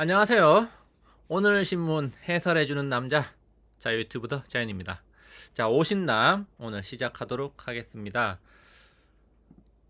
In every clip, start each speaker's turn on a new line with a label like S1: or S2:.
S1: 안녕하세요. 오늘 신문 해설해주는 남자 자 유튜브 더 자연입니다. 자 오신남 오늘 시작하도록 하겠습니다.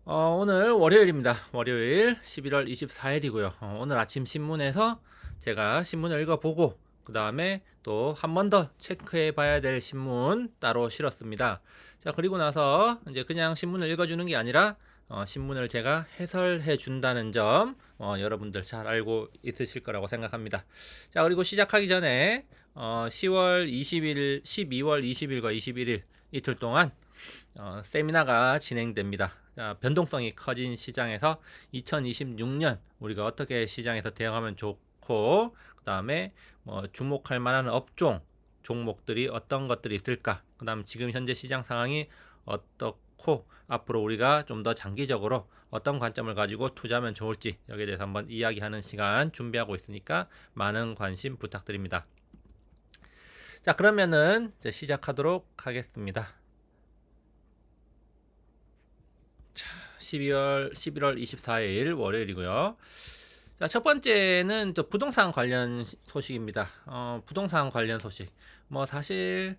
S1: 어, 오늘 월요일입니다. 월요일 11월 24일이고요. 어, 오늘 아침 신문에서 제가 신문을 읽어보고 그 다음에 또 한 번 더 체크해 봐야 될 신문 따로 실었습니다. 자 그리고 나서 이제 그냥 신문을 읽어주는 게 아니라 어, 신문을 제가 해설해 준다는 점 어, 여러분들 잘 알고 있으실 거라고 생각합니다. 자 그리고 시작하기 전에 어, 10월 20일, 12월 20일과 21일 이틀 동안 어, 세미나가 진행됩니다. 자, 변동성이 커진 시장에서 2026년 우리가 어떻게 시장에서 대응하면 좋고 그 다음에 뭐 주목할 만한 업종 종목들이 어떤 것들이 있을까 그 다음 지금 현재 시장 상황이 어떻 고 앞으로 우리가 좀 더 장기적으로 어떤 관점을 가지고 투자하면 좋을지 여기에 대해서 한번 이야기하는 시간 준비하고 있으니까 많은 관심 부탁드립니다. 자 그러면은 이제 시작하도록 하겠습니다. 자 12월 11월 24일 월요일이고요. 자, 첫 번째는 또 부동산 관련 소식입니다. 어, 부동산 관련 소식. 뭐 사실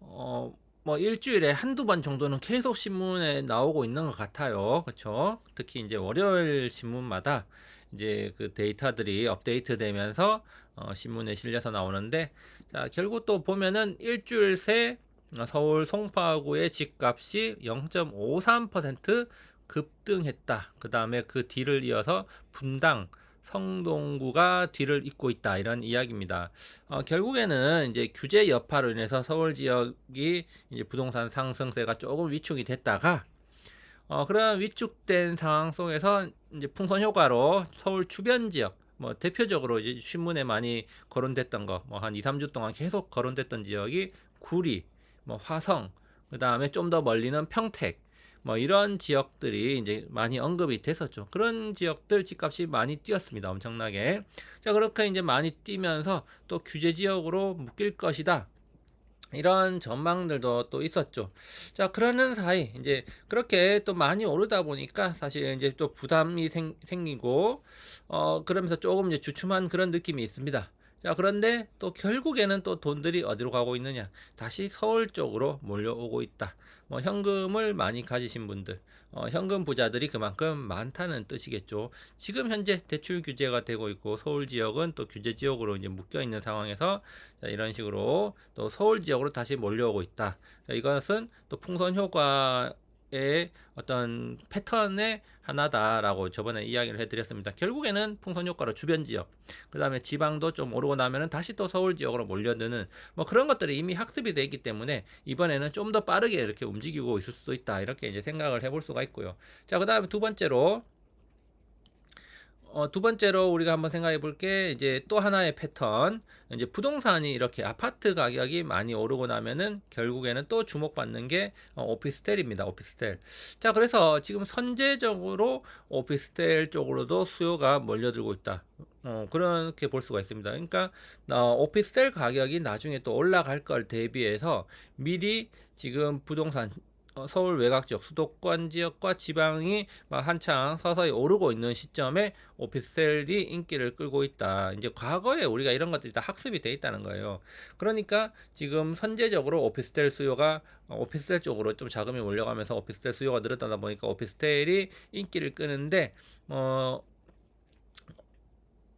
S1: 어, 뭐 일주일에 한두 번 정도는 계속 신문에 나오고 있는 것 같아요. 그렇죠? 특히 이제 월요일 신문마다 이제 그 데이터들이 업데이트 되면서 어, 신문에 실려서 나오는데 자, 결국 또 보면은 일주일 새 서울 송파구의 집값이 0.53% 급등했다. 그 다음에 그 뒤를 이어서 분당 성동구가 뒤를 잇고 있다 이런 이야기입니다. 어, 결국에는 이제 규제 여파로 인해서 서울 지역이 이제 부동산 상승세가 조금 위축이 됐다가 어, 그런 위축된 상황 속에서 이제 풍선 효과로 서울 주변 지역 뭐 대표적으로 이제 신문에 많이 거론됐던 거 뭐 한 2, 3주 동안 계속 거론됐던 지역이 구리, 뭐 화성, 그다음에 좀 더 멀리는 평택 뭐 이런 지역들이 이제 많이 언급이 됐었죠. 그런 지역들 집값이 많이 뛰었습니다. 엄청나게. 자, 그렇게 이제 많이 뛰면서 또 규제 지역으로 묶일 것이다. 이런 전망들도 또 있었죠. 자, 그러는 사이 이제 그렇게 또 많이 오르다 보니까 사실 이제 또 부담이 생, 생기고 어 그러면서 조금 이제 주춤한 그런 느낌이 있습니다. 자, 그런데 또 결국에는 또 돈들이 어디로 가고 있느냐? 다시 서울 쪽으로 몰려오고 있다. 뭐 현금을 많이 가지신 분들, 어, 현금 부자들이 그만큼 많다는 뜻이겠죠. 지금 현재 대출 규제가 되고 있고 서울 지역은 또 규제 지역으로 이제 묶여 있는 상황에서 자, 이런 식으로 또 서울 지역으로 다시 몰려오고 있다. 자, 이것은 또 풍선 효과 의 어떤 패턴의 하나다라고 저번에 이야기를 해드렸습니다. 결국에는 풍선 효과로 주변 지역, 그 다음에 지방도 좀 오르고 나면은 다시 또 서울 지역으로 몰려드는 뭐 그런 것들이 이미 학습이 돼 있기 때문에 이번에는 좀 더 빠르게 이렇게 움직이고 있을 수도 있다 이렇게 이제 생각을 해볼 수가 있고요. 자, 그 다음에 두 번째로 어, 두 번째로 우리가 한번 생각해 볼 게 이제 또 하나의 패턴. 이제 부동산이 이렇게 아파트 가격이 많이 오르고 나면은 결국에는 또 주목받는 게 어, 오피스텔입니다. 오피스텔. 자, 그래서 지금 선제적으로 오피스텔 쪽으로도 수요가 몰려들고 있다. 어, 그렇게 볼 수가 있습니다. 그러니까 어, 오피스텔 가격이 나중에 또 올라갈 걸 대비해서 미리 지금 부동산 어, 서울 외곽 지역, 수도권 지역과 지방이 막 한창 서서히 오르고 있는 시점에 오피스텔이 인기를 끌고 있다. 이제 과거에 우리가 이런 것들이 다 학습이 돼 있다는 거예요. 그러니까 지금 선제적으로 오피스텔 수요가 어, 오피스텔 쪽으로 좀 자금이 몰려가면서 오피스텔 수요가 늘어나다 보니까 오피스텔이 인기를 끄는데 어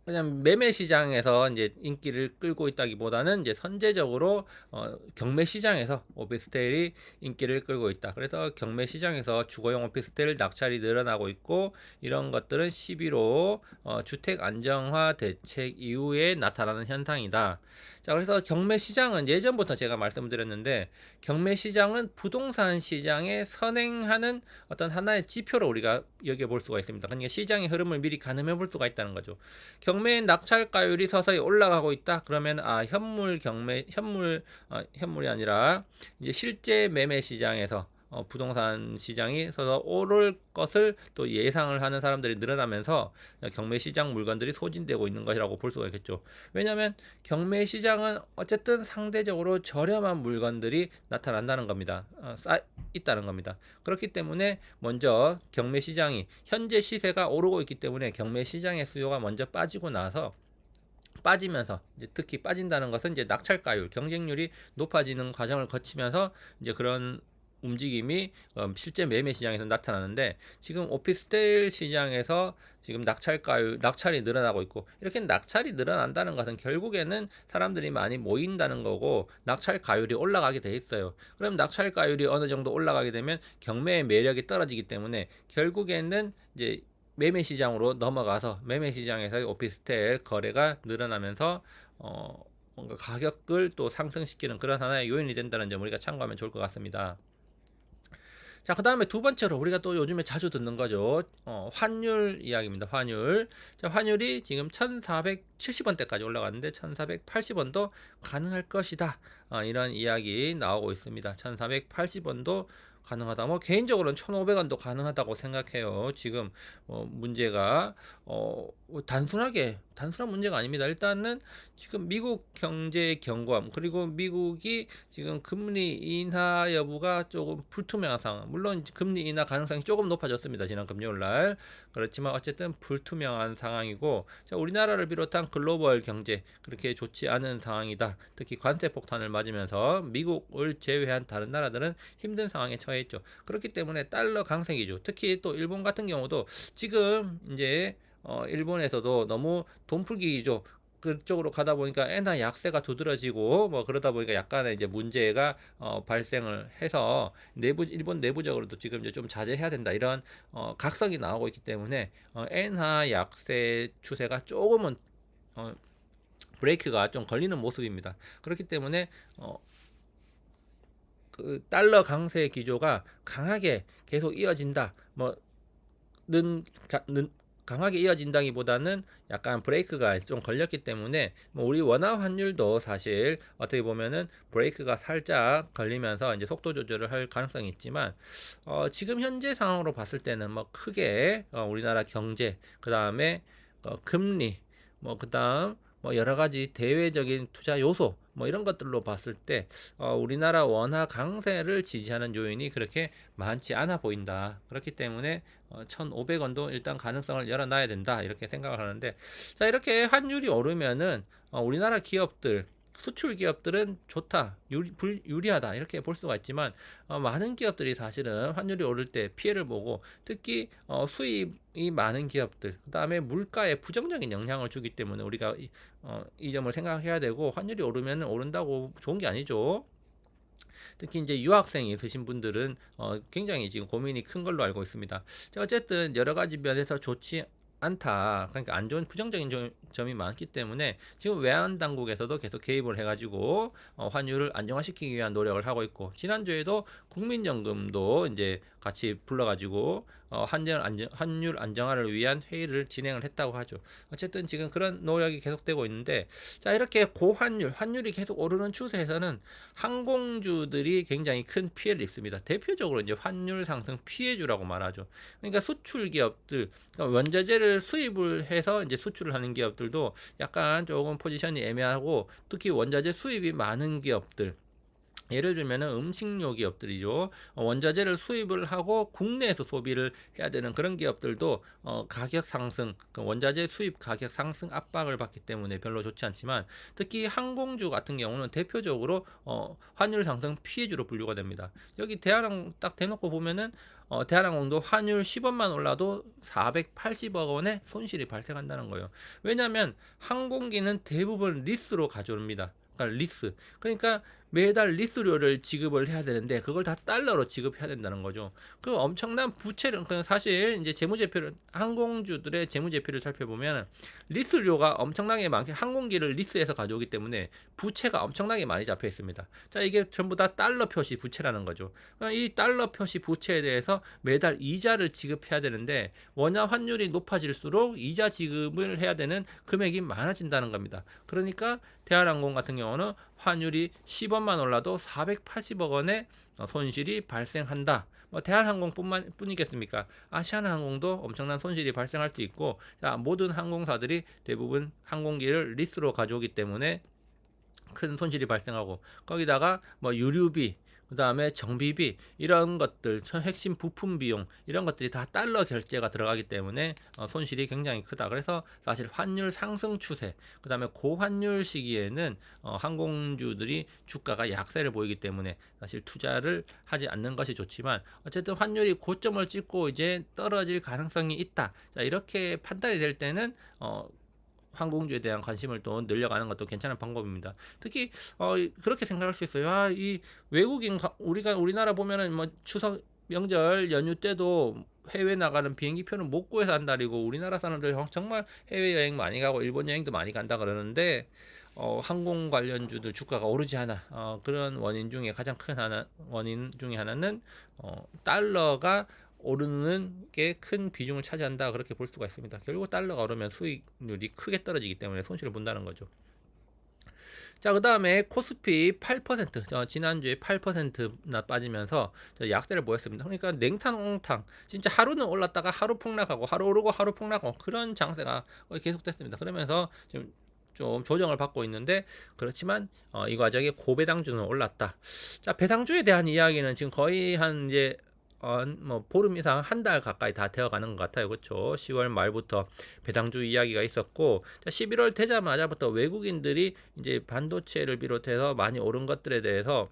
S1: 그냥 매매 시장에서 이제 인기를 끌고 있다기보다는 이제 선제적으로 어, 경매 시장에서 오피스텔이 인기를 끌고 있다. 그래서 경매 시장에서 주거용 오피스텔 낙찰이 늘어나고 있고 이런 것들은 11호 어, 주택 안정화 대책 이후에 나타나는 현상이다. 자, 그래서 경매 시장은 예전부터 제가 말씀드렸는데 경매 시장은 부동산 시장에 선행하는 어떤 하나의 지표로 우리가 여겨 볼 수가 있습니다. 그러니까 시장의 흐름을 미리 가늠해 볼 수가 있다는 거죠. 경매 낙찰가율이 서서히 올라가고 있다. 그러면 아 현물 경매 현물 아, 현물이 아니라 이제 실제 매매 시장에서 어, 부동산 시장이 서서 오를 것을 또 예상을 하는 사람들이 늘어나면서 경매 시장 물건들이 소진되고 있는 것이라고 볼 수가 있겠죠. 왜냐하면 경매 시장은 어쨌든 상대적으로 저렴한 물건들이 나타난다는 겁니다. 어, 쌓 있다는 겁니다. 그렇기 때문에 먼저 경매 시장이 현재 시세가 오르고 있기 때문에 경매 시장의 수요가 먼저 빠지고 나서 빠지면서 특히 빠진다는 것은 이제 낙찰가율 경쟁률이 높아지는 과정을 거치면서 이제 그런 움직임이 어, 실제 매매 시장에서 나타나는데 지금 오피스텔 시장에서 지금 낙찰가율 낙찰이 늘어나고 있고 이렇게 낙찰이 늘어난다는 것은 결국에는 사람들이 많이 모인다는 거고 낙찰가율이 올라가게 돼 있어요. 그럼 낙찰가율이 어느 정도 올라가게 되면 경매의 매력이 떨어지기 때문에 결국에는 이제 매매 시장으로 넘어가서 매매 시장에서의 오피스텔 거래가 늘어나면서 어 뭔가 가격을 또 상승시키는 그런 하나의 요인이 된다는 점 우리가 참고하면 좋을 것 같습니다. 자, 그 다음에 두 번째로 우리가 또 요즘에 자주 듣는 거죠. 어, 환율 이야기입니다. 환율. 자, 환율이 지금 1470원대까지 올라갔는데 1480원도 가능할 것이다. 어, 이런 이야기 나오고 있습니다. 1480원도 가능하다. 뭐 개인적으로는 1,500원도 가능하다고 생각해요. 지금 어, 문제가 어, 단순하게 단순한 문제가 아닙니다. 일단은 지금 미국 경제 경고함 그리고 미국이 지금 금리 인하 여부가 조금 불투명한 상황. 물론 금리 인하 가능성이 조금 높아졌습니다. 지난 금요일 날. 그렇지만 어쨌든 불투명한 상황이고 자, 우리나라를 비롯한 글로벌 경제 그렇게 좋지 않은 상황이다. 특히 관세 폭탄을 맞으면서 미국을 제외한 다른 나라들은 힘든 상황에 처해 있죠. 그렇기 때문에 달러 강세기죠. 특히 또 일본 같은 경우도 지금 이제 어, 일본에서도 너무 돈 풀기죠. 그쪽으로 가다 보니까 엔화 약세가 두드러지고 뭐 그러다 보니까 약간의 이제 문제가 어, 발생을 해서 내부 일본 내부적으로도 지금 이제 좀 자제해야 된다 이런 어, 각성이 나오고 있기 때문에 어, 엔화 약세 추세가 조금은 어, 브레이크가 좀 걸리는 모습입니다. 그렇기 때문에 어, 그 달러 강세 기조가 강하게 계속 이어진다. 뭐 는, 가, 는 강하게 이어진다기보다는 약간 브레이크가 좀 걸렸기 때문에 뭐 우리 원화 환율도 사실 어떻게 보면은 브레이크가 살짝 걸리면서 이제 속도 조절을 할 가능성이 있지만 어 지금 현재 상황으로 봤을 때는 뭐 크게 어 우리나라 경제 그 다음에 어 금리 뭐 그다음 뭐 여러 가지 대외적인 투자 요소 뭐 이런 것들로 봤을 때 어, 우리나라 원화 강세를 지지하는 요인이 그렇게 많지 않아 보인다. 그렇기 때문에 어, 1,500원도 일단 가능성을 열어놔야 된다. 이렇게 생각을 하는데 자 이렇게 환율이 오르면은 어, 우리나라 기업들 수출 기업들은 좋다, 유리, 불, 유리하다 이렇게 볼 수가 있지만 어, 많은 기업들이 사실은 환율이 오를 때 피해를 보고 특히 어, 수입이 많은 기업들 그 다음에 물가에 부정적인 영향을 주기 때문에 우리가 이, 어, 이 점을 생각해야 되고 환율이 오르면 오른다고 좋은 게 아니죠. 특히 이제 유학생이 있으신 분들은 어, 굉장히 지금 고민이 큰 걸로 알고 있습니다. 자, 어쨌든 여러 가지 면에서 좋지 않다. 그러니까 안 좋은 부정적인 점, 점이 많기 때문에 지금 외환 당국에서도 계속 개입을 해가지고 어, 환율을 안정화시키기 위한 노력을 하고 있고 지난주에도 국민연금도 이제 같이 불러가지고 어, 환율 안정 환율 안정화를 위한 회의를 진행을 했다고 하죠. 어쨌든 지금 그런 노력이 계속되고 있는데 자 이렇게 고환율 환율이 계속 오르는 추세에서는 항공주들이 굉장히 큰 피해를 입습니다. 대표적으로 이제 환율 상승 피해주라고 말하죠. 그러니까 수출 기업들 그러니까 원자재를 수입을 해서 이제 수출을 하는 기업들도 약간 조금 포지션이 애매하고 특히 원자재 수입이 많은 기업들 예를 들면은 음식료 기업들이죠. 어, 원자재를 수입을 하고 국내에서 소비를 해야 되는 그런 기업들도 어, 가격 상승, 그 원자재 수입 가격 상승 압박을 받기 때문에 별로 좋지 않지만 특히 항공주 같은 경우는 대표적으로 어, 환율 상승 피해주로 분류가 됩니다. 여기 대한항 딱 대놓고 보면은 어, 대한항공도 환율 10원만 올라도 480억 원의 손실이 발생한다는 거예요. 왜냐하면 항공기는 대부분 리스로 가져옵니다. 그러니까 리스. 그러니까 매달 리스료를 지급을 해야 되는데 그걸 다 달러로 지급해야 된다는 거죠. 그 엄청난 부채를 그냥 사실 이제 재무제표를 항공주들의 재무제표를 살펴보면 리스료가 엄청나게 많게 항공기를 리스해서 가져오기 때문에 부채가 엄청나게 많이 잡혀 있습니다. 자 이게 전부 다 달러 표시 부채라는 거죠. 이 달러 표시 부채에 대해서 매달 이자를 지급해야 되는데 원화 환율이 높아질수록 이자 지급을 해야 되는 금액이 많아진다는 겁니다. 그러니까 대한항공 같은 경우는 환율이 10원만 올라도 480억 원의 손실이 발생한다. 뭐 대한항공뿐만 뿐이겠습니까? 아시아나항공도 엄청난 손실이 발생할 수 있고, 자, 모든 항공사들이 대부분 항공기를 리스로 가져오기 때문에 큰 손실이 발생하고 거기다가 뭐 유류비 그 다음에 정비비 이런 것들 전 핵심 부품 비용 이런 것들이 다 달러 결제가 들어가기 때문에 어, 손실이 굉장히 크다. 그래서 사실 환율 상승 추세 그 다음에 고환율 시기에는 어, 항공주들이 주가가 약세를 보이기 때문에 사실 투자를 하지 않는 것이 좋지만 어쨌든 환율이 고점을 찍고 이제 떨어질 가능성이 있다. 자 이렇게 판단이 될 때는 어, 항공주에 대한 관심을 또 늘려가는 것도 괜찮은 방법입니다. 특히 어, 그렇게 생각할 수 있어요. 아, 이 외국인 가- 우리가 우리나라 보면은 뭐 추석 명절 연휴 때도 해외 나가는 비행기 표는 못 구해서 한다리고 우리나라 사람들 정- 정말 해외 여행 많이 가고 일본 여행도 많이 간다 그러는데 어, 항공 관련주들 주가가 오르지 않아. 어, 그런 원인 중에 가장 큰 하나 원인 중에 하나는 어, 달러가 오르는 게 큰 비중을 차지한다 그렇게 볼 수가 있습니다. 결국 달러가 오르면 수익률이 크게 떨어지기 때문에 손실을 본다는 거죠. 자, 그 다음에 코스피 8%, 어, 지난주에 8%나 빠지면서 저 약세를 보였습니다. 그러니까 냉탕, 옹탕, 진짜 하루는 올랐다가 하루 폭락하고, 하루 오르고, 하루 폭락하고, 그런 장세가 계속됐습니다. 그러면서 지금 좀 조정을 받고 있는데, 그렇지만, 어, 이 과정에 고배당주는 올랐다. 자, 배당주에 대한 이야기는 지금 거의 한 이제 어, 뭐 보름 이상 한 달 가까이 다 되어 가는 것 같아요. 그렇죠? 10월 말부터 배당주 이야기가 있었고 자, 11월 되자마자부터 외국인들이 이제 반도체를 비롯해서 많이 오른 것들에 대해서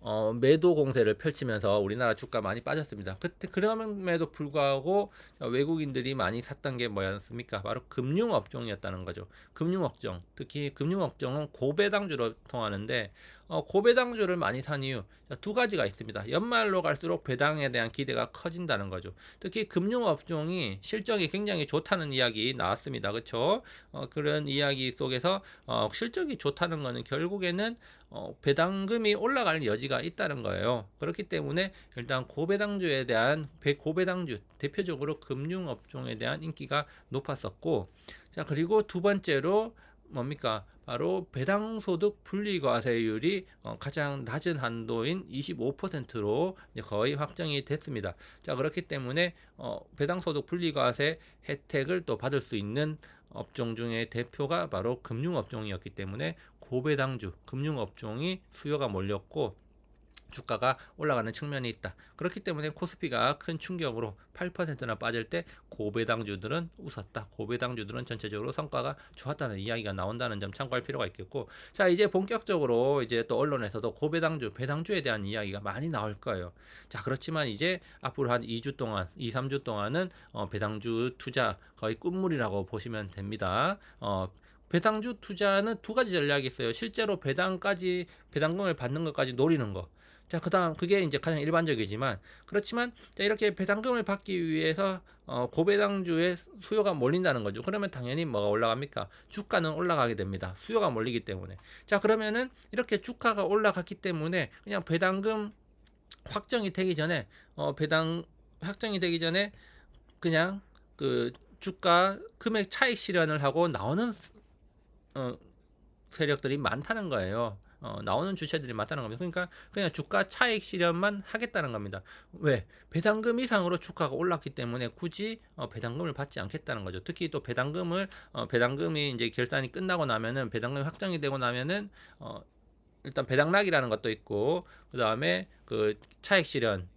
S1: 어, 매도 공세를 펼치면서 우리나라 주가 많이 빠졌습니다. 그때 그럼에도 불구하고 외국인들이 많이 샀던 게 뭐였습니까? 바로 금융 업종이었다는 거죠. 금융 업종, 특히 금융 업종은 고배당주로 통하는데 어, 고배당주를 많이 산 이유 자, 두 가지가 있습니다. 연말로 갈수록 배당에 대한 기대가 커진다는 거죠. 특히 금융업종이 실적이 굉장히 좋다는 이야기 나왔습니다. 그렇죠? 어, 그런 이야기 속에서 어, 실적이 좋다는 거는 결국에는 어, 배당금이 올라갈 여지가 있다는 거예요. 그렇기 때문에 일단 고배당주에 대한 배- 고배당주 대표적으로 금융업종에 대한 인기가 높았었고 자 그리고 두 번째로 뭡니까 바로 배당소득 분리과세율이 어, 가장 낮은 한도인 25%로 거의 확정이 됐습니다. 자 그렇기 때문에 어, 배당소득 분리과세 혜택을 또 받을 수 있는 업종 중에 대표가 바로 금융업종이었기 때문에 고배당주 금융업종이 수요가 몰렸고 주가가 올라가는 측면이 있다. 그렇기 때문에 코스피가 큰 충격으로 8%나 빠질 때 고배당주들은 웃었다. 고배당주들은 전체적으로 성과가 좋았다는 이야기가 나온다는 점 참고할 필요가 있겠고, 자 이제 본격적으로 이제 또 언론에서도 고배당주, 배당주에 대한 이야기가 많이 나올 거예요. 자 그렇지만 이제 앞으로 한 2주 동안, 2, 3주 동안은 어, 배당주 투자 거의 끝물이라고 보시면 됩니다. 어, 배당주 투자는 두 가지 전략이 있어요. 실제로 배당까지 배당금을 받는 것까지 노리는 거. 자, 그 다음 그게 이제 가장 일반적이지만 그렇지만 자, 이렇게 배당금을 받기 위해서 어, 고배당주의 수요가 몰린다는 거죠. 그러면 당연히 뭐가 올라갑니까? 주가는 올라가게 됩니다. 수요가 몰리기 때문에. 자, 그러면은 이렇게 주가가 올라갔기 때문에 그냥 배당금 확정이 되기 전에 어, 배당 확정이 되기 전에 그냥 그 주가 금액 차익 실현을 하고 나오는 어, 세력들이 많다는 거예요. 어, 나오는 주체들이 많다는 겁니다. 그러니까 그냥 주가 차익 실현만 하겠다는 겁니다. 왜? 배당금 이상으로 주가가 올랐기 때문에 굳이 어, 배당금을 받지 않겠다는 거죠. 특히 또 배당금을 어, 배당금이 이제 결산이 끝나고 나면은 배당금이 확정이 되고 나면은 어, 일단 배당락이라는 것도 있고 그 다음에 그 차익 실현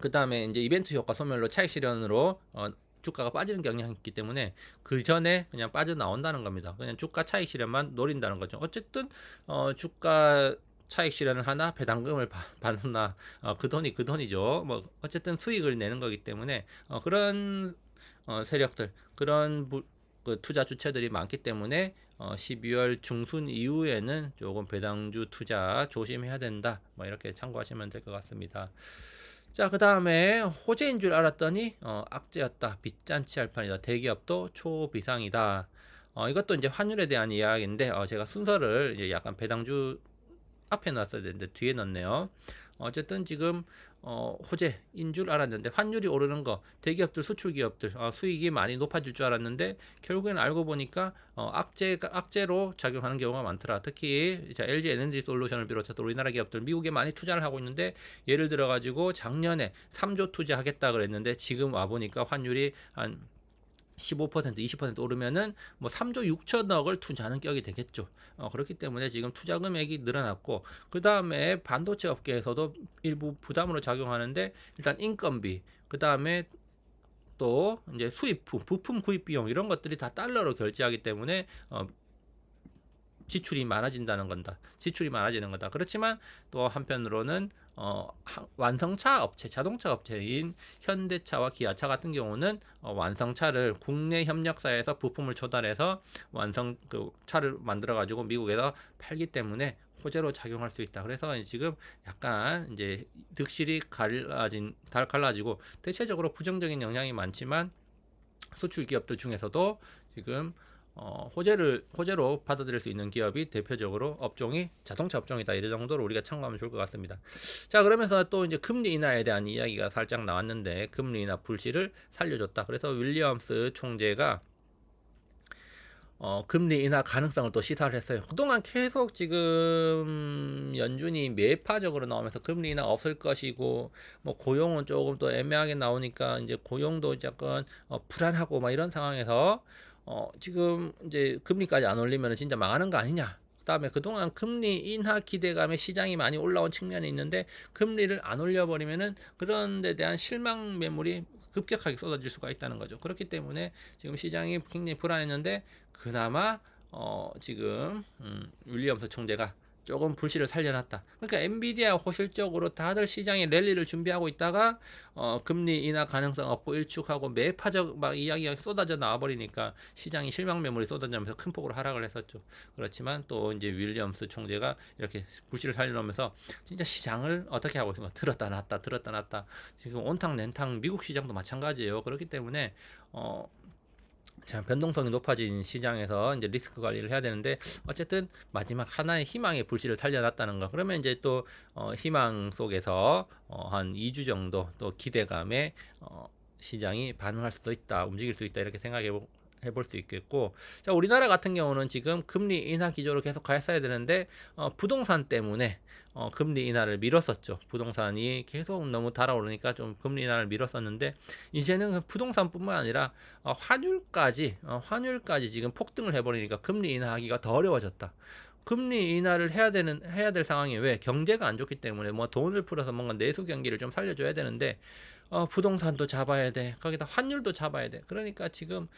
S1: 그 다음에 이제 이벤트 효과 소멸로 차익 실현으로 어, 주가가 빠지는 경향이 있기 때문에 그 전에 그냥 빠져나온다는 겁니다. 그냥 주가 차익 실현만 노린다는 거죠. 어쨌든 어, 주가 차익 실현을 하나 배당금을 바- 받나 어, 그 돈이 그 돈이죠. 뭐 어쨌든 수익을 내는 거기 때문에 어, 그런 어, 세력들 그런 부, 그 투자 주체들이 많기 때문에 어, 12월 중순 이후에는 조금 배당주 투자 조심해야 된다. 뭐 이렇게 참고하시면 될 것 같습니다. 자, 그 다음에 호재인 줄 알았더니 어, 악재였다. 빚잔치 할 판이다. 대기업도 초비상이다. 어, 이것도 이제 환율에 대한 이야기인데 어, 제가 순서를 이제 약간 배당주 앞에 놨어야 되는데 뒤에 넣네요. 어쨌든 지금 어, 호재인 줄 알았는데 환율이 오르는 거 대기업들 수출 기업들 어, 수익이 많이 높아질 줄 알았는데 결국에는 알고 보니까 어, 악재가 악재로 작용하는 경우가 많더라. 특히 자, LG 에너지 솔루션을 비롯해서 우리나라 기업들 미국에 많이 투자를 하고 있는데 예를 들어 가지고 작년에 3조 투자하겠다 그랬는데 지금 와 보니까 환율이 한 15% 20% 오르면은 뭐 3조 6천억을 투자하는 격이 되겠죠. 어, 그렇기 때문에 지금 투자 금액이 늘어났고 그 다음에 반도체 업계에서도 일부 부담으로 작용하는데 일단 인건비 그 다음에 또 이제 수입품 부품 구입 비용 이런 것들이 다 달러로 결제하기 때문에 어, 지출이 많아진다는 건다. 지출이 많아지는 거다. 그렇지만 또 한편으로는 어, 하- 완성차 업체, 자동차 업체인 현대차와 기아차 같은 경우는 어, 완성차를 국내 협력사에서 부품을 조달해서 완성 그 차를 만들어 가지고 미국에서 팔기 때문에 호재로 작용할 수 있다. 그래서 지금 약간 이제 득실이 갈라진 달 갈라지고 대체적으로 부정적인 영향이 많지만 수출 기업들 중에서도 지금 어, 호재를 호재로 받아들일 수 있는 기업이 대표적으로 업종이 자동차 업종이다 이런 정도로 우리가 참고하면 좋을 것 같습니다. 자 그러면서 또 이제 금리 인하에 대한 이야기가 살짝 나왔는데 금리 인하 불씨를 살려줬다. 그래서 윌리엄스 총재가 어, 금리 인하 가능성을 또 시사를 했어요. 그동안 계속 지금 연준이 매파적으로 나오면서 금리 인하 없을 것이고, 뭐 고용은 조금 또 애매하게 나오니까 이제 고용도 약간 어, 불안하고 막 이런 상황에서 어, 지금 이제 금리까지 안 올리면 진짜 망하는 거 아니냐. 그다음에 그동안 금리 인하 기대감에 시장이 많이 올라온 측면이 있는데 금리를 안 올려버리면은 그런 데 대한 실망 매물이 급격하게 쏟아질 수가 있다는 거죠. 그렇기 때문에 지금 시장이 굉장히 불안했는데 그나마 어 지금 음, 윌리엄스 총재가 조금 불씨를 살려놨다. 그러니까 엔비디아 호실적으로 다들 시장에 랠리를 준비하고 있다가 어, 금리 인하 가능성 없고 일축하고 매파적 막 이야기가 쏟아져 나와 버리니까 시장이 실망 매물이 쏟아지면서 큰 폭으로 하락을 했었죠. 그렇지만 또 이제 윌리엄스 총재가 이렇게 불씨를 살려놓으면서 진짜 시장을 어떻게 하고 있습니까? 들었다 놨다 들었다 놨다 지금 온탕 nen탕 미국 시장도 마찬가지예요. 그렇기 때문에 어 자, 변동성이 높아진 시장에서 이제 리스크 관리를 해야 되는데 어쨌든 마지막 하나의 희망의 불씨를 살려놨다는 거. 그러면 이제 또 어, 희망 속에서 어, 한 2주 정도 또 기대감에 어, 시장이 반응할 수도 있다, 움직일 수 있다 이렇게 생각해 보. 해볼 수 있겠고, 자 우리나라 같은 경우는 지금 금리 인하 기조로 계속 갔어야 되는데 어, 부동산 때문에 어, 금리 인하를 미뤘었죠. 부동산이 계속 너무 달아오르니까 좀 금리 인하를 미뤘었는데 이제는 그 부동산뿐만 아니라 어, 환율까지 어, 환율까지 지금 폭등을 해버리니까 금리 인하하기가 더 어려워졌다. 금리 인하를 해야 되는 해야 될 상황이 왜 경제가 안 좋기 때문에 뭐 돈을 풀어서 뭔가 내수 경기를 좀 살려줘야 되는데 어, 부동산도 잡아야 돼 거기다 환율도 잡아야 돼 그러니까 지금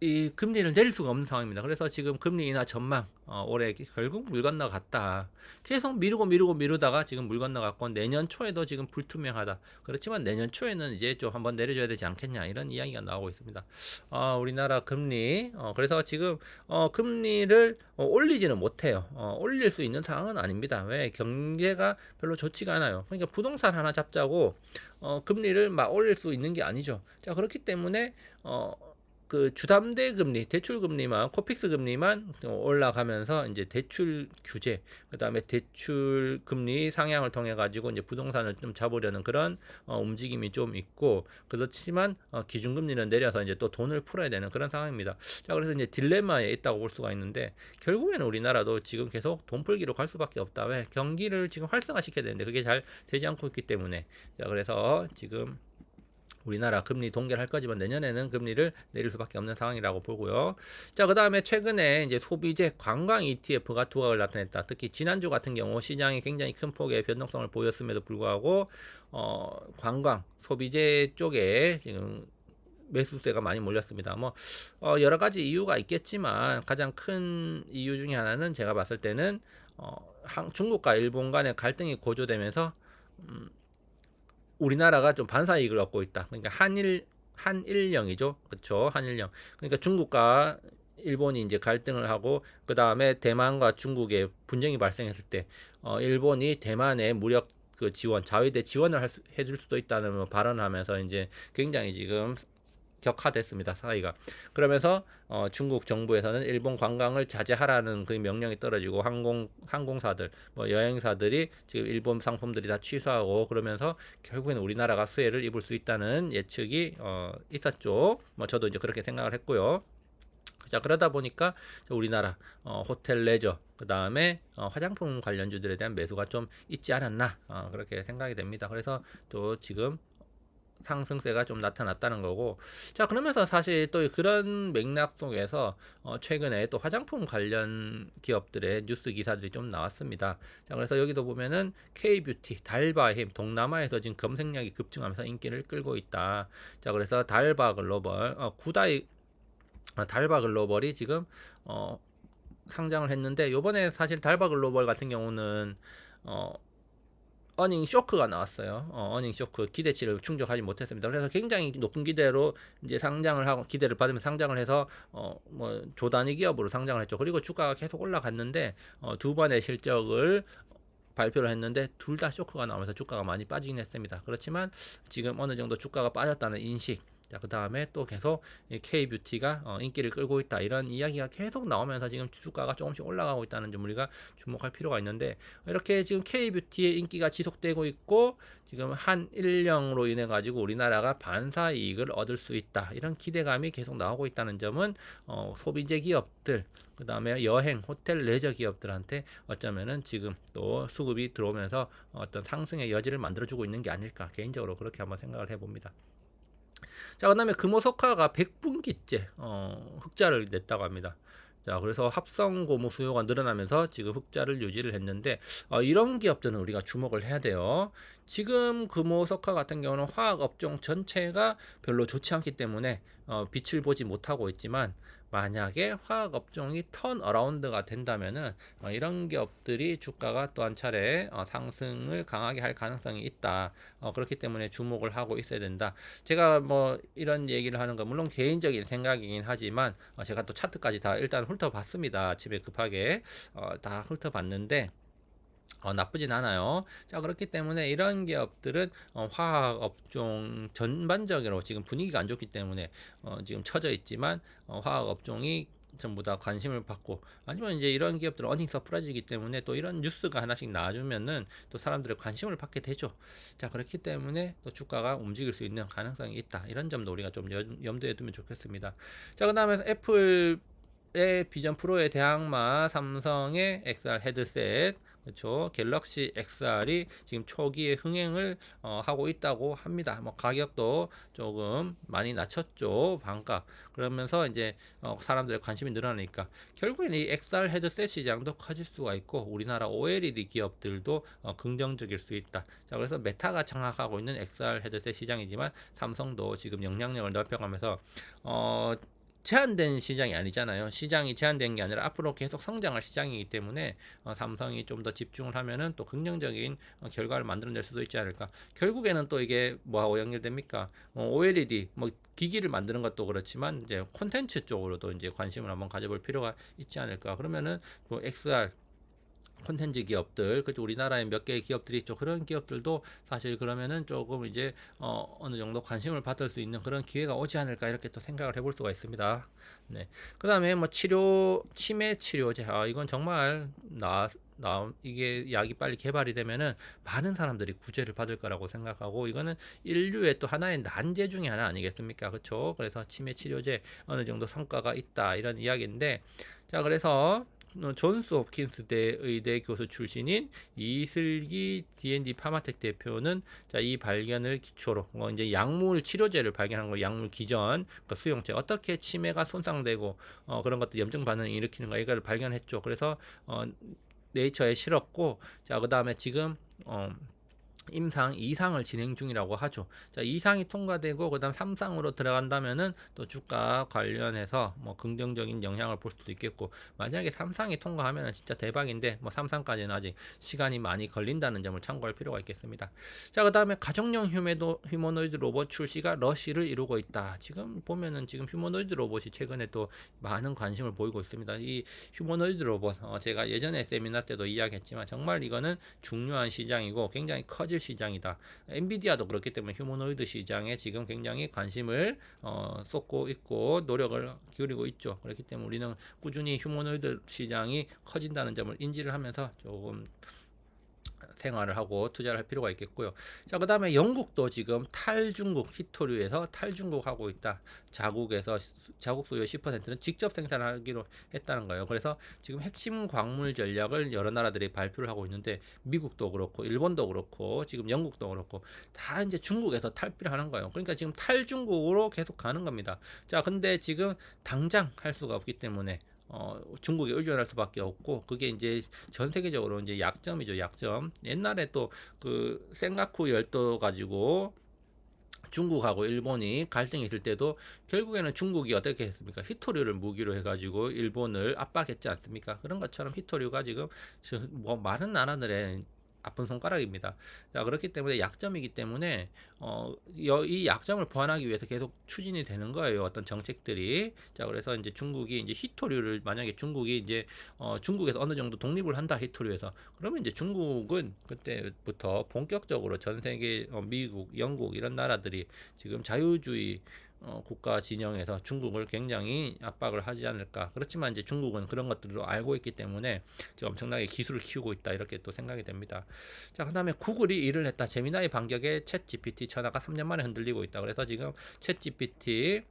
S1: 이 금리를 내릴 수가 없는 상황입니다. 그래서 지금 금리 인하 전망 어, 올해 결국 물 건너갔다. 계속 미루고 미루고 미루다가 지금 물 건너갔고 내년 초에도 지금 불투명하다. 그렇지만 내년 초에는 이제 좀 한번 내려줘야 되지 않겠냐 이런 이야기가 나오고 있습니다. 어, 우리나라 금리 어, 그래서 지금 어, 금리를 어, 올리지는 못해요. 어, 올릴 수 있는 상황은 아닙니다. 왜 경제가 별로 좋지가 않아요. 그러니까 부동산 하나 잡자고 어, 금리를 막 올릴 수 있는 게 아니죠. 자 그렇기 때문에 어, 그 주담대 금리, 대출 금리만 코픽스 금리만 올라가면서 이제 대출 규제, 그다음에 대출 금리 상향을 통해 가지고 이제 부동산을 좀 잡으려는 그런 어, 움직임이 좀 있고 그렇지만 어, 기준 금리는 내려서 이제 또 돈을 풀어야 되는 그런 상황입니다. 자, 그래서 이제 딜레마에 있다고 볼 수가 있는데 결국에는 우리나라도 지금 계속 돈 풀기로 갈 수밖에 없다. 왜 경기를 지금 활성화시켜야 되는데 그게 잘 되지 않고 있기 때문에 자, 그래서 지금 우리나라 금리 동결할 거지만 내년에는 금리를 내릴 수밖에 없는 상황이라고 보고요. 자, 그 다음에 최근에 이제 소비재 관광 ETF가 두각을 나타냈다. 특히 지난주 같은 경우 시장이 굉장히 큰 폭의 변동성을 보였음에도 불구하고 어, 관광 소비재 쪽에 지금 매수세가 많이 몰렸습니다. 뭐 어, 여러 가지 이유가 있겠지만 가장 큰 이유 중에 하나는 제가 봤을 때는 어, 한, 중국과 일본 간의 갈등이 고조되면서 음, 우리나라가 좀 반사 이익을 얻고 있다. 그러니까 한일 한일령이죠. 그렇죠. 한일령. 그러니까 중국과 일본이 이제 갈등을 하고 그 다음에 대만과 중국의 분쟁이 발생했을 때 어, 일본이 대만에 무력 그 지원 자위대 지원을 할 수, 해줄 수도 있다는 뭐 발언하면서 이제 굉장히 지금 격화됐습니다 사이가. 그러면서 어, 중국 정부에서는 일본 관광을 자제하라는 그 명령이 떨어지고 항공 항공사들 뭐 여행사들이 지금 일본 상품들이 다 취소하고 그러면서 결국에는 우리나라가 수혜를 입을 수 있다는 예측이 어, 있었죠. 뭐 저도 이제 그렇게 생각을 했고요. 자 그러다 보니까 우리나라 어, 호텔 레저 그 다음에 어, 화장품 관련주들에 대한 매수가 좀 있지 않았나 어, 그렇게 생각이 됩니다. 그래서 또 지금 상승세가 좀 나타났다는 거고. 자 그러면서 사실 또 그런 맥락 속에서 어 최근에 또 화장품 관련 기업들의 뉴스 기사들이 좀 나왔습니다. 자 그래서 여기도 보면은 K뷰티 달바의 힘 동남아에서 지금 검색량이 급증하면서 인기를 끌고 있다. 자 그래서 달바 글로벌 어 구다이 어, 달바 글로벌이 지금 어 상장을 했는데 요번에 사실 달바 글로벌 같은 경우는 어 어닝 쇼크가 나왔어요. 어, 어닝 쇼크 기대치를 충족하지 못했습니다. 그래서 굉장히 높은 기대로 이제 상장을 하고 기대를 받으면 상장을 해서 어, 뭐 조단위 기업으로 상장을 했죠. 그리고 주가가 계속 올라갔는데 어, 두 번의 실적을 발표를 했는데 둘 다 쇼크가 나오면서 주가가 많이 빠지긴 했습니다. 그렇지만 지금 어느 정도 주가가 빠졌다는 인식 자, 그 다음에 또 계속 이 K뷰티가 어, 인기를 끌고 있다. 이런 이야기가 계속 나오면서 지금 주가가 조금씩 올라가고 있다는 점 우리가 주목할 필요가 있는데 이렇게 지금 K뷰티의 인기가 지속되고 있고 지금 한 일령으로 인해 가지고 우리나라가 반사 이익을 얻을 수 있다. 이런 기대감이 계속 나오고 있다는 점은 어, 소비재 기업들 그 다음에 여행, 호텔, 레저 기업들한테 어쩌면은 지금 또 수급이 들어오면서 어떤 상승의 여지를 만들어주고 있는 게 아닐까 개인적으로 그렇게 한번 생각을 해봅니다. 자, 그 다음에 금호석화가 100분기째 어, 흑자를 냈다고 합니다. 자, 그래서 합성 고무 수요가 늘어나면서 지금 흑자를 유지를 했는데 어, 이런 기업들은 우리가 주목을 해야 돼요. 지금 금호석화 같은 경우는 화학 업종 전체가 별로 좋지 않기 때문에 어, 빛을 보지 못하고 있지만 만약에 화학 업종이 턴 어라운드가 된다면은 어, 이런 기업들이 주가가 또 한 차례 어, 상승을 강하게 할 가능성이 있다. 어, 그렇기 때문에 주목을 하고 있어야 된다. 제가 뭐 이런 얘기를 하는 건 물론 개인적인 생각이긴 하지만 어, 제가 또 차트까지 다 일단 훑어봤습니다. 집에 급하게 어, 다 훑어봤는데 어, 나쁘진 않아요. 자, 그렇기 때문에 이런 기업들은 어, 화학 업종 전반적으로 지금 분위기가 안 좋기 때문에 어, 지금 처져 있지만 어, 화학 업종이 전부 다 관심을 받고 아니면 이제 이런 기업들은 어닝 서프라이즈이기 때문에 또 이런 뉴스가 하나씩 나와주면은 또 사람들의 관심을 받게 되죠. 자 그렇기 때문에 또 주가가 움직일 수 있는 가능성이 있다. 이런 점도 우리가 좀 염두에 두면 좋겠습니다. 자 그다음에 애플 의 비전 프로의 대항마 삼성의 XR 헤드셋 그렇죠. 갤럭시 XR이 지금 초기에 흥행을 어, 하고 있다고 합니다. 뭐 가격도 조금 많이 낮췄죠. 반가. 그러면서 이제 어, 사람들의 관심이 늘어나니까 결국에는 이 XR 헤드셋 시장도 커질 수가 있고 우리나라 OLED 기업들도 어, 긍정적일 수 있다. 자, 그래서 메타가 장악하고 있는 XR 헤드셋 시장이지만 삼성도 지금 영향력을 넓혀가면서 어 제한된 시장이 아니잖아요. 시장이 제한된 게 아니라 앞으로 계속 성장할 시장이기 때문에 어, 삼성이 좀 더 집중을 하면은 또 긍정적인 어, 결과를 만들어낼 수도 있지 않을까. 결국에는 또 이게 뭐하고 연결됩니까? 어, OLED 뭐 기기를 만드는 것도 그렇지만 이제 콘텐츠 쪽으로도 이제 관심을 한번 가져볼 필요가 있지 않을까. 그러면은 뭐 XR 콘텐츠 기업들, 그쪽 우리나라에 몇 개의 기업들이 있죠. 그런 기업들도 사실 그러면은 조금 이제 어, 어느 정도 관심을 받을 수 있는 그런 기회가 오지 않을까 이렇게 또 생각을 해볼 수가 있습니다. 네. 그 다음에 뭐 치료, 치매 치료제, 아, 이건 정말 나, 나, 이게 약이 빨리 개발이 되면은 많은 사람들이 구제를 받을 거라고 생각하고 이거는 인류의 또 하나의 난제 중에 하나 아니겠습니까? 그렇죠? 그래서 치매 치료제 어느 정도 성과가 있다 이런 이야기인데 자, 그래서 어, 존스 홉킨스 대 의대 교수 출신인 이슬기 D&D 파마텍 대표는 자, 이 발견을 기초로 어, 이제 약물 치료제를 발견한 거 약물 기전 그 수용체 어떻게 치매가 손상되고 어, 그런 것들 염증 반응을 일으키는가 이걸 발견했죠. 그래서 어, 네이처에 실었고 자 그다음에 지금 어, 임상 2상을 진행 중이라고 하죠. 자, 2상이 통과되고 그다음 3상으로 들어간다면은 또 주가 관련해서 뭐 긍정적인 영향을 볼 수도 있겠고 만약에 3상이 통과하면은 진짜 대박인데 뭐 3상까지는 아직 시간이 많이 걸린다는 점을 참고할 필요가 있겠습니다. 자, 그다음에 가정용 휴메도, 휴머노이드 로봇 출시가 러시를 이루고 있다. 지금 보면은 지금 휴머노이드 로봇이 최근에 또 많은 관심을 보이고 있습니다. 이 휴머노이드 로봇 어, 제가 예전에 세미나 때도 이야기했지만 정말 이거는 중요한 시장이고 굉장히 커질 시장이다. 엔비디아도 그렇기 때문에 휴머노이드 시장에 지금 굉장히 관심을 어, 쏟고 있고 노력을 기울이고 있죠. 그렇기 때문에 우리는 꾸준히 휴머노이드 시장이 커진다는 점을 인지를 하면서 조금 생활을 하고 투자를 할 필요가 있겠고요. 자, 그 다음에 영국도 지금 탈중국 히토류에서 탈중국 하고 있다. 자국에서 자국 소유 10%는 직접 생산하기로 했다는 거예요. 그래서 지금 핵심 광물 전략을 여러 나라들이 발표를 하고 있는데 미국도 그렇고 일본도 그렇고 지금 영국도 그렇고 다 이제 중국에서 탈피를 하는 거예요. 그러니까 지금 탈중국으로 계속 가는 겁니다. 자, 근데 지금 당장 할 수가 없기 때문에 어, 중국에 의존할 수밖에 없고 그게 이제 전 세계적으로 이제 약점이죠 약점 옛날에 또 그 생가쿠 열도 가지고 중국하고 일본이 갈등이 있을 때도 결국에는 중국이 어떻게 했습니까? 히토류를 무기로 해가지고 일본을 압박했지 않습니까? 그런 것처럼 히토류가 지금 저- 뭐 많은 나라들의 아픈 손가락입니다. 자 그렇기 때문에 약점이기 때문에 어, 여- 이 약점을 보완하기 위해서 계속 추진이 되는 거예요. 어떤 정책들이. 자 그래서 이제 중국이 이제 히토류를 만약에 중국이 이제 어, 중국에서 어느 정도 독립을 한다 히토류에서 그러면 이제 중국은 그때부터 본격적으로 전 세계 어, 미국, 영국 이런 나라들이 지금 자유주의 어, 국가 진영에서 중국을 굉장히 압박을 하지 않을까. 그렇지만 이제 중국은 그런 것들을 알고 있기 때문에 지금 엄청나게 기술을 키우고 있다 이렇게 또 생각이 됩니다. 자, 그 다음에 구글이 일을 했다. 제미나이 반격에 챗 GPT 천하가 3년 만에 흔들리고 있다. 그래서 지금 챗 GPT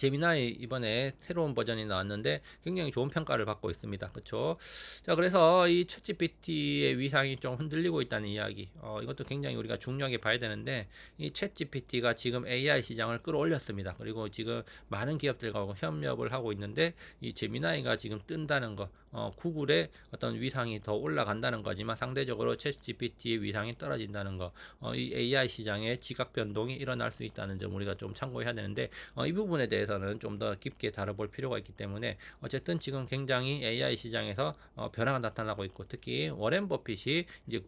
S1: 제미나이 이번에 새로운 버전이 나왔는데 굉장히 좋은 평가를 받고 있습니다. 그렇죠? 자, 그래서 이 챗GPT의 위상이 좀 흔들리고 있다는 이야기. 어, 이것도 굉장히 우리가 중요하게 봐야 되는데 이 챗GPT가 지금 AI 시장을 끌어올렸습니다. 그리고 지금 많은 기업들과 협력을 하고 있는데 이 제미나이가 지금 뜬다는 거, 어, 구글의 어떤 위상이 더 올라간다는 거지만 상대적으로 챗GPT의 위상이 떨어진다는 거, 어, 이 AI 시장에 지각 변동이 일어날 수 있다는 점 우리가 좀 참고해야 되는데 어, 이 부분에 대해서는 좀 더 깊게 다뤄볼 필요가 있기 때문에 어쨌든 지금 굉장히 AI 시장에서 어, 변화가 나타나고 있고 특히 워렌 버핏이 이제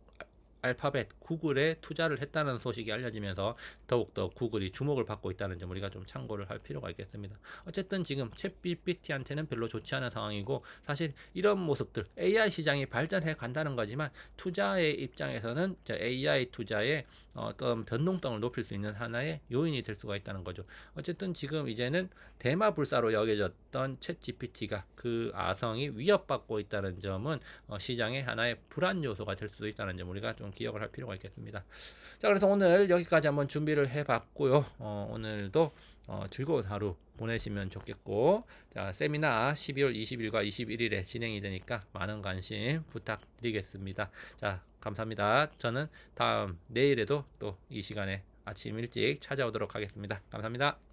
S1: 알파벳 구글에 투자를 했다는 소식이 알려지면서 더욱더 구글이 주목을 받고 있다는 점 우리가 좀 참고를 할 필요가 있겠습니다. 어쨌든 지금 챗GPT한테는 별로 좋지 않은 상황이고 사실 이런 모습들 AI 시장이 발전해 간다는 거지만 투자의 입장에서는 저 AI 투자의 어떤 변동성을 높일 수 있는 하나의 요인이 될 수가 있다는 거죠. 어쨌든 지금 이제는 대마불사로 여겨졌던 챗GPT가 그 아성이 위협받고 있다는 점은 어, 시장의 하나의 불안 요소가 될 수도 있다는 점 우리가 좀 기억을 할 필요가 있겠습니다. 자, 그래서 오늘 여기까지 한번 준비를 해봤고요. 어, 오늘도 어, 즐거운 하루 보내시면 좋겠고, 자, 세미나 12월 20일과 21일에 진행이 되니까 많은 관심 부탁드리겠습니다. 자, 감사합니다. 저는 다음 내일에도 또 이 시간에 아침 일찍 찾아오도록 하겠습니다. 감사합니다.